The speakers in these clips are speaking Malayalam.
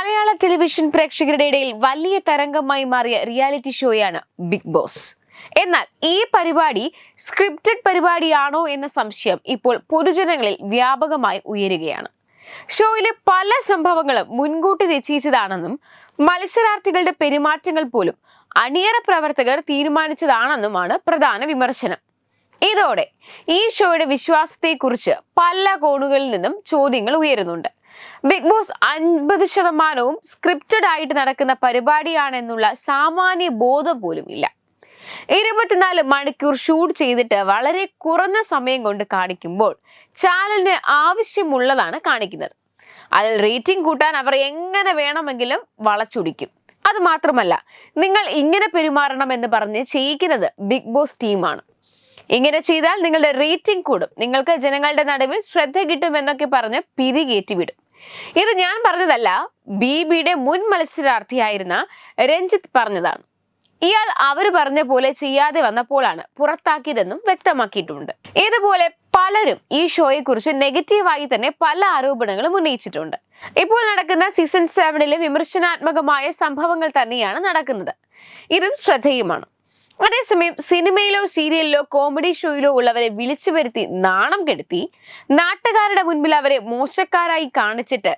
മലയാള ടെലിവിഷൻ പ്രേക്ഷകരുടെ ഇടയിൽ വലിയ തരംഗമായി മാറിയ റിയാലിറ്റി ഷോയാണ് ബിഗ് ബോസ്. എന്നാൽ ഈ പരിപാടി സ്ക്രിപ്റ്റഡ് പരിപാടിയാണോ എന്ന സംശയം ഇപ്പോൾ പൊതുജനങ്ങളിൽ വ്യാപകമായി ഉയരുകയാണ്. ഷോയിലെ പല സംഭവങ്ങളും മുൻകൂട്ടി നിശ്ചയിച്ചതാണെന്നും മത്സരാർത്ഥികളുടെ പെരുമാറ്റങ്ങൾ പോലും അണിയറ പ്രവർത്തകർ തീരുമാനിച്ചതാണെന്നുമാണ് പ്രധാന വിമർശനം. ഇതോടെ ഈ ഷോയുടെ വിശ്വാസത്തെക്കുറിച്ച് പല കോണുകളിൽ നിന്നും ചോദ്യങ്ങൾ ഉയരുന്നുണ്ട്. ബിഗ് ബോസ് അൻപത് ശതമാനവും സ്ക്രിപ്റ്റഡ് ആയിട്ട് നടക്കുന്ന പരിപാടിയാണെന്നുള്ള സാമാന്യ ബോധം പോലും ഇല്ല. ഇരുപത്തിനാല് മണിക്കൂർ ഷൂട്ട് ചെയ്തിട്ട് വളരെ കുറഞ്ഞ സമയം കൊണ്ട് കാണിക്കുമ്പോൾ ചാനലിന് ആവശ്യമുള്ളതാണ് കാണിക്കുന്നത്. അതിൽ റേറ്റിംഗ് കൂട്ടാൻ അവർ എങ്ങനെ വേണമെങ്കിലും വളച്ചൊടിക്കും. അത് മാത്രമല്ല നിങ്ങൾ ഇങ്ങനെ പെരുമാറണം എന്ന് പറഞ്ഞ് ചെയ്യിക്കുന്നത് ബിഗ് ബോസ് ടീമാണ്. ഇങ്ങനെ ചെയ്താൽ നിങ്ങളുടെ റേറ്റിംഗ് കൂടും. നിങ്ങൾക്ക് ജനങ്ങളുടെ നടുവിൽ ശ്രദ്ധ കിട്ടും എന്നൊക്കെ പറഞ്ഞ് പിരികേറ്റി വിടും ഇത് ഞാൻ പറഞ്ഞതല്ല ബി ബിയുടെ മുൻ മത്സരാർത്ഥിയായിരുന്ന രഞ്ജിത്ത് പറഞ്ഞതാണ്. ഇയാൾ അവർ പറഞ്ഞ പോലെ ചെയ്യാതെ വന്നപ്പോഴാണ് പുറത്താക്കിയതെന്നും വ്യക്തമാക്കിയിട്ടുണ്ട്. ഇതുപോലെ പലരും ഈ ഷോയെ കുറിച്ച് നെഗറ്റീവായി തന്നെ പല ആരോപണങ്ങളും ഉന്നയിച്ചിട്ടുണ്ട്. ഇപ്പോൾ നടക്കുന്ന സീസൺ സെവനിലെ വിമർശനാത്മകമായ സംഭവങ്ങൾ തന്നെയാണ് നടക്കുന്നത്. ഇതും ശ്രദ്ധേയമാണ്. അതേസമയം സിനിമയിലോ സീരിയലിലോ കോമഡി ഷോയിലോ ഉള്ളവരെ വിളിച്ചു വരുത്തി നാണം കെടുത്തി. നാട്ടുകാരുടെ മുൻപിൽ അവരെ മോശക്കാരായി കാണിച്ചിട്ട്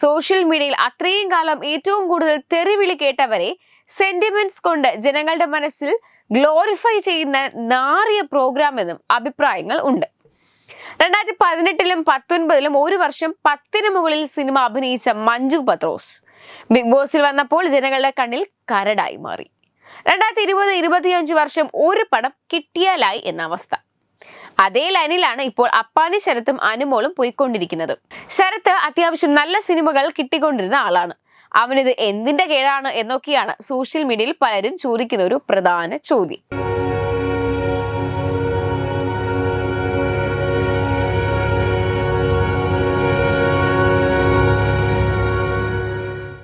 സോഷ്യൽ മീഡിയയിൽ അത്രയും കാലം ഏറ്റവും കൂടുതൽ തെറിവിളി കേട്ടവരെ സെന്റിമെന്റ്സ് കൊണ്ട് ജനങ്ങളുടെ മനസ്സിൽ ഗ്ലോറിഫൈ ചെയ്യുന്ന നാറിയ പ്രോഗ്രാം എന്നും അഭിപ്രായങ്ങൾ ഉണ്ട്. രണ്ടായിരത്തി പതിനെട്ടിലും പത്തൊൻപതിലും ഒരു വർഷം പത്തിന് മുകളിൽ സിനിമ അഭിനയിച്ച മഞ്ജു പത്രോസ്. ബിഗ് ബോസിൽ വന്നപ്പോൾ ജനങ്ങളുടെ കണ്ണിൽ കരടായി മാറി. രണ്ടായിരത്തി ഇരുപത് ഇരുപത്തിയഞ്ച് വർഷം ഒരു പടം കിട്ടിയാലായി എന്ന അവസ്ഥ. അതേ ലൈനിലാണ് ഇപ്പോൾ അപ്പാനി ശരത്തും അനുമോളും പോയിക്കൊണ്ടിരിക്കുന്നത്. ശരത്ത് അത്യാവശ്യം നല്ല സിനിമകൾ കിട്ടിക്കൊണ്ടിരുന്ന ആളാണ്. അവനിത് എന്തിന്റെ കേടാണ് എന്നൊക്കെയാണ് സോഷ്യൽ മീഡിയയിൽ പലരും ചോദിക്കുന്ന ഒരു പ്രധാന ചോദ്യം.